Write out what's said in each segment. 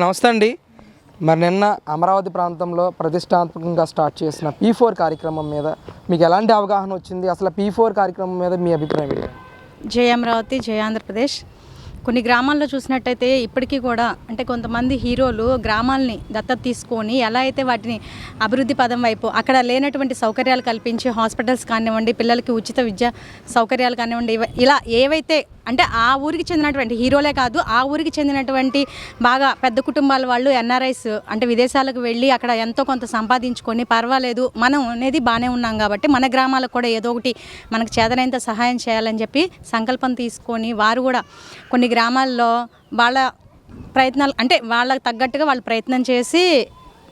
నమస్తే అండి. మరి నిన్న అమరావతి ప్రాంతంలో ప్రతిష్టాత్మకంగా స్టార్ట్ చేసిన పీ ఫోర్ కార్యక్రమం మీద మీకు ఎలాంటి అవగాహన వచ్చింది? అసలు పీ ఫోర్ కార్యక్రమం మీద మీ అభిప్రాయం ఏంటి? జై అమరావతి జై ఆంధ్రప్రదేశ్. కొన్ని గ్రామాల్లో చూసినట్టయితే ఇప్పటికీ కూడా అంటే కొంతమంది హీరోలు గ్రామాల్ని దత్తత తీసుకొని ఎలా అయితే వాటిని అభివృద్ధి పదం వైపు అక్కడ లేనటువంటి సౌకర్యాలు కల్పించి హాస్పిటల్స్ కానివ్వండి పిల్లలకి ఉచిత విద్య సౌకర్యాలు కానివ్వండి ఇలా ఏవైతే అంటే ఆ ఊరికి చెందినటువంటి హీరోలే కాదు ఆ ఊరికి చెందినటువంటి బాగా పెద్ద కుటుంబాల వాళ్ళు ఎన్ఆర్ఐస్ అంటే విదేశాలకు వెళ్ళి అక్కడ ఎంతో కొంత సంపాదించుకొని పర్వాలేదు మనం అనేది బాగానే ఉన్నాం కాబట్టి మన గ్రామాలకు కూడా ఏదో ఒకటి మనకు చేతనైనంత సహాయం చేయాలని చెప్పి సంకల్పం తీసుకొని వారు కూడా కొన్ని గ్రామాల్లో వాళ్ళ ప్రయత్నాలు అంటే వాళ్ళకి తగ్గట్టుగా వాళ్ళు ప్రయత్నం చేసి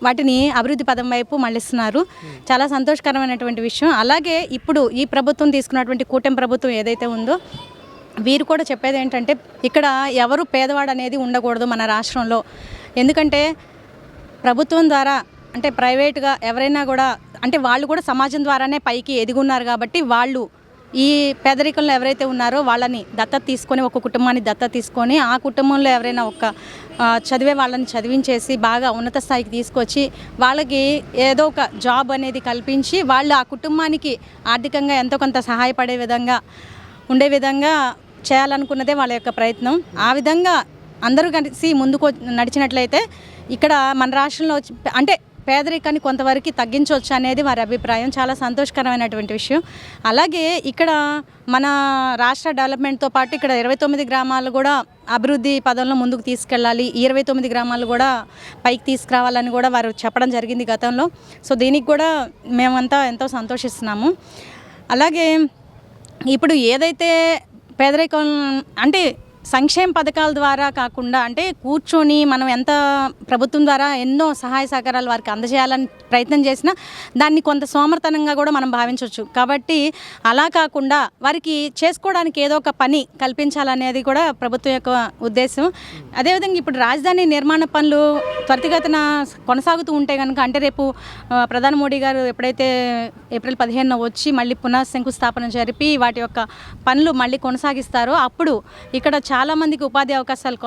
వాటిని అభివృద్ధి పదం వైపు మళ్ళిస్తున్నారు. చాలా సంతోషకరమైనటువంటి విషయం. అలాగే ఇప్పుడు ఈ ప్రభుత్వం తీసుకున్నటువంటి కూటమి ప్రభుత్వం ఏదైతే ఉందో వీరు కూడా చెప్పేది ఏంటంటే ఇక్కడ ఎవరు పేదవాడు అనేది ఉండకూడదు మన రాష్ట్రంలో. ఎందుకంటే ప్రభుత్వం ద్వారా అంటే ప్రైవేట్గా ఎవరైనా కూడా అంటే వాళ్ళు కూడా సమాజం ద్వారానే పైకి ఎదిగున్నారు కాబట్టి వాళ్ళు ఈ పేదరికంలో ఎవరైతే ఉన్నారో వాళ్ళని దత్తత తీసుకొని ఒక కుటుంబాన్ని దత్తత తీసుకొని ఆ కుటుంబంలో ఎవరైనా ఒక చదివే వాళ్ళని చదివించేసి బాగా ఉన్నత స్థాయికి తీసుకొచ్చి వాళ్ళకి ఏదో ఒక జాబ్ అనేది కల్పించి వాళ్ళు ఆ కుటుంబానికి ఆర్థికంగా ఎంతో కొంత సహాయపడే విధంగా ఉండే విధంగా చేయాలనుకున్నదే వాళ్ళ యొక్క ప్రయత్నం. ఆ విధంగా అందరూ కలిసి ముందుకు నడిచినట్లయితే ఇక్కడ మన రాష్ట్రంలో వచ్చి అంటే పేదరికాన్ని కొంతవరకు తగ్గించవచ్చు అనేది వారి అభిప్రాయం. చాలా సంతోషకరమైనటువంటి విషయం. అలాగే ఇక్కడ మన రాష్ట్ర డెవలప్మెంట్తో పాటు ఇక్కడ ఇరవై తొమ్మిది గ్రామాలు కూడా అభివృద్ధి పదంలో ముందుకు తీసుకెళ్ళాలి. ఈ ఇరవై తొమ్మిది గ్రామాలు కూడా పైకి తీసుకురావాలని కూడా వారు చెప్పడం జరిగింది గతంలో. సో దీనికి కూడా మేమంతా ఎంతో సంతోషిస్తున్నాము. అలాగే ఇప్పుడు ఏదైతే పేదరికం అంటే సంక్షేమ పథకాల ద్వారా కాకుండా అంటే కూర్చొని మనం ఎంత ప్రభుత్వం ద్వారా ఎన్నో సహాయ సహకారాలు వారికి అందజేయాలని ప్రయత్నం చేసినా దాన్ని కొంత సోమర్తనంగా కూడా మనం భావించవచ్చు. కాబట్టి అలా కాకుండా వారికి చేసుకోవడానికి ఏదో ఒక పని కల్పించాలనేది కూడా ప్రభుత్వం యొక్క ఉద్దేశం. అదేవిధంగా ఇప్పుడు రాజధాని నిర్మాణ పనులు త్వరితగతిన కొనసాగుతూ ఉంటే కనుక అంటే రేపు ప్రధాని మోడీ గారు ఎప్పుడైతే ఏప్రిల్ పదిహేనున వచ్చి మళ్ళీ పునః శంకుస్థాపన జరిపి వాటి యొక్క పనులు మళ్ళీ కొనసాగిస్తారో అప్పుడు ఇక్కడ చాలామందికి ఉపాధి అవకాశాలు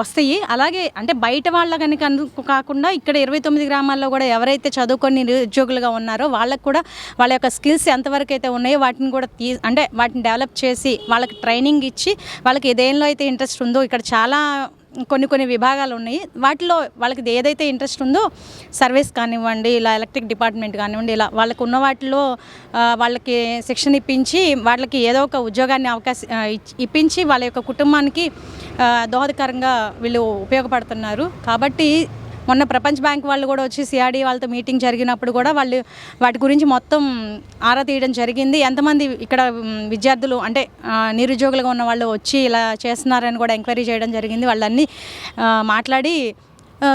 వస్తాయి. అలాగే అంటే బయట వాళ్ళ కనుక కాకుండా ఇక్కడ ఇరవై తొమ్మిది గ్రామాల్లో కూడా ఎవరైతే చదువుకొని నిరుద్యోగులుగా ఉన్నారో వాళ్ళకు కూడా వాళ్ళ యొక్క స్కిల్స్ ఎంతవరకు అయితే ఉన్నాయో వాటిని కూడా తీ అంటే వాటిని డెవలప్ చేసి వాళ్ళకి ట్రైనింగ్ ఇచ్చి వాళ్ళకి ఏదేంలో అయితే ఇంట్రెస్ట్ ఉందో ఇక్కడ చాలా కొన్ని కొన్ని విభాగాలు ఉన్నాయి. వాటిలో వాళ్ళకి ఏదైతే ఇంట్రెస్ట్ ఉందో సర్వీస్ కానివ్వండి ఇలా ఎలక్ట్రిక్ డిపార్ట్మెంట్ కానివ్వండి ఇలా వాళ్ళకు ఉన్న వాటిలో వాళ్ళకి శిక్షణ ఇప్పించి వాళ్ళకి ఏదో ఒక ఉద్యోగాన్ని అవకాశం ఇప్పించి వాళ్ళ యొక్క కుటుంబానికి దోహదకరంగా వీళ్ళు ఉపయోగపడుతున్నారు. కాబట్టి మొన్న ప్రపంచ బ్యాంక్ వాళ్ళు కూడా వచ్చి సిఆర్డీ వాళ్ళతో మీటింగ్ జరిగినప్పుడు కూడా వాళ్ళు వాటి గురించి మొత్తం ఆరా తీయడం జరిగింది. ఎంతమంది ఇక్కడ విద్యార్థులు అంటే నిరుద్యోగులుగా ఉన్న వాళ్ళు వచ్చి ఇలా చేస్తున్నారని కూడా ఎంక్వైరీ చేయడం జరిగింది. వాళ్ళన్నీ మాట్లాడి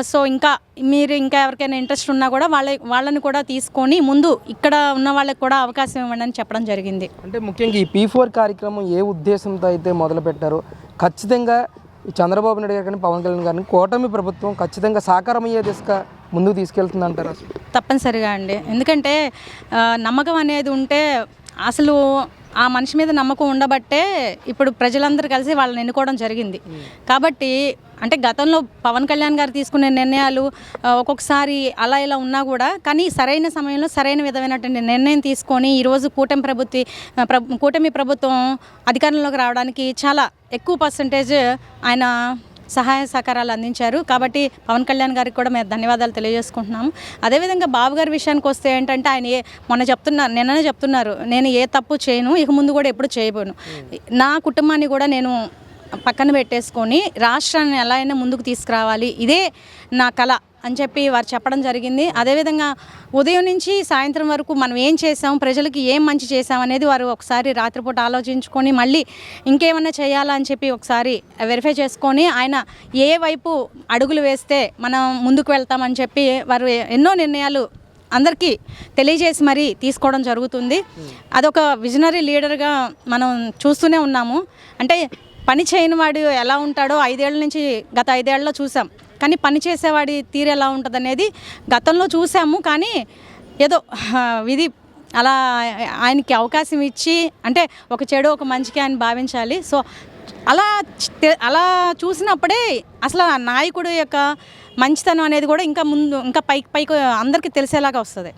సో ఇంకా మీరు ఇంకా ఎవరికైనా ఇంట్రెస్ట్ ఉన్నా కూడా వాళ్ళ వాళ్ళని కూడా తీసుకొని ముందు ఇక్కడ ఉన్న వాళ్ళకి కూడా అవకాశం ఇవ్వండి అని చెప్పడం జరిగింది. అంటే ముఖ్యంగా ఈ పీ ఫోర్ కార్యక్రమం ఏ ఉద్దేశంతో అయితే మొదలుపెట్టారో ఖచ్చితంగా చంద్రబాబు నాయుడు గారు కానీ పవన్ కళ్యాణ్ గారిని కూటమి ప్రభుత్వం ఖచ్చితంగా సాకారమయ్యే దిశగా ముందుకు తీసుకెళ్తుంది అంటారు అసలు తప్పనిసరిగా అండి. ఎందుకంటే నమ్మకం అనేది ఉంటే అసలు ఆ మనిషి మీద నమ్మకం ఉండబట్టే ఇప్పుడు ప్రజలందరూ కలిసి వాళ్ళని ఎన్నుకోవడం జరిగింది. కాబట్టి అంటే గతంలో పవన్ కళ్యాణ్ గారు తీసుకునే నిర్ణయాలు ఒక్కొక్కసారి అలా ఇలా ఉన్నా కూడా కానీ సరైన సమయంలో సరైన విధమైనటువంటి నిర్ణయం తీసుకొని ఈరోజు కూటమి ప్రభుత్వ ప్ర- కూటమి ప్రభుత్వం అధికారంలోకి రావడానికి చాలా ఎక్కువ పర్సంటేజ్ ఆయన సహాయ సహకారాలు అందించారు. కాబట్టి పవన్ కళ్యాణ్ గారికి కూడా మేము ధన్యవాదాలు తెలియజేసుకుంటున్నాము. అదేవిధంగా బాబు గారి విషయానికి వస్తే ఏంటంటే ఆయన ఏ మొన్న చెప్తున్నారు నిన్ననే చెప్తున్నారు. నేను ఏ తప్పు చేయను ఇక ముందు కూడా ఎప్పుడు చేయబోను. నా కుటుంబాన్ని కూడా నేను పక్కన పెట్టేసుకొని రాష్ట్రాన్ని ఎలా అయినా ముందుకు తీసుకురావాలి. ఇదే నా కళ అని చెప్పి వారు చెప్పడం జరిగింది. అదేవిధంగా ఉదయం నుంచి సాయంత్రం వరకు మనం ఏం చేసాం ప్రజలకి ఏం మంచి చేసాం అనేది వారు ఒకసారి రాత్రిపూట ఆలోచించుకొని మళ్ళీ ఇంకేమన్నా చేయాలా అని చెప్పి ఒకసారి వెరిఫై చేసుకొని ఆయన ఏ వైపు అడుగులు వేస్తే మనం ముందుకు వెళ్తామని చెప్పి వారు ఎన్నో నిర్ణయాలు అందరికీ తెలియజేసి మరీ తీసుకోవడం జరుగుతుంది. అదొక విజనరీ లీడర్గా మనం చూస్తూనే ఉన్నాము. అంటే పని చేయని వాడు ఎలా ఉంటాడో ఐదేళ్ళ నుంచి గత ఐదేళ్ళలో చూసాం. కానీ పని చేసేవాడి తీరు ఎలా ఉంటుంది అనేది గతంలో చూసాము కానీ ఏదో ఇది అలా ఆయనకి అవకాశం ఇచ్చి అంటే ఒక చెడు ఒక మంచికి ఆయన భావించాలి. సో అలా అలా చూసినప్పుడే అసలు ఆ నాయకుడు యొక్క మంచితనం అనేది కూడా ఇంకా ముందు ఇంకా పైకి పైకి అందరికీ తెలిసేలాగా వస్తుంది.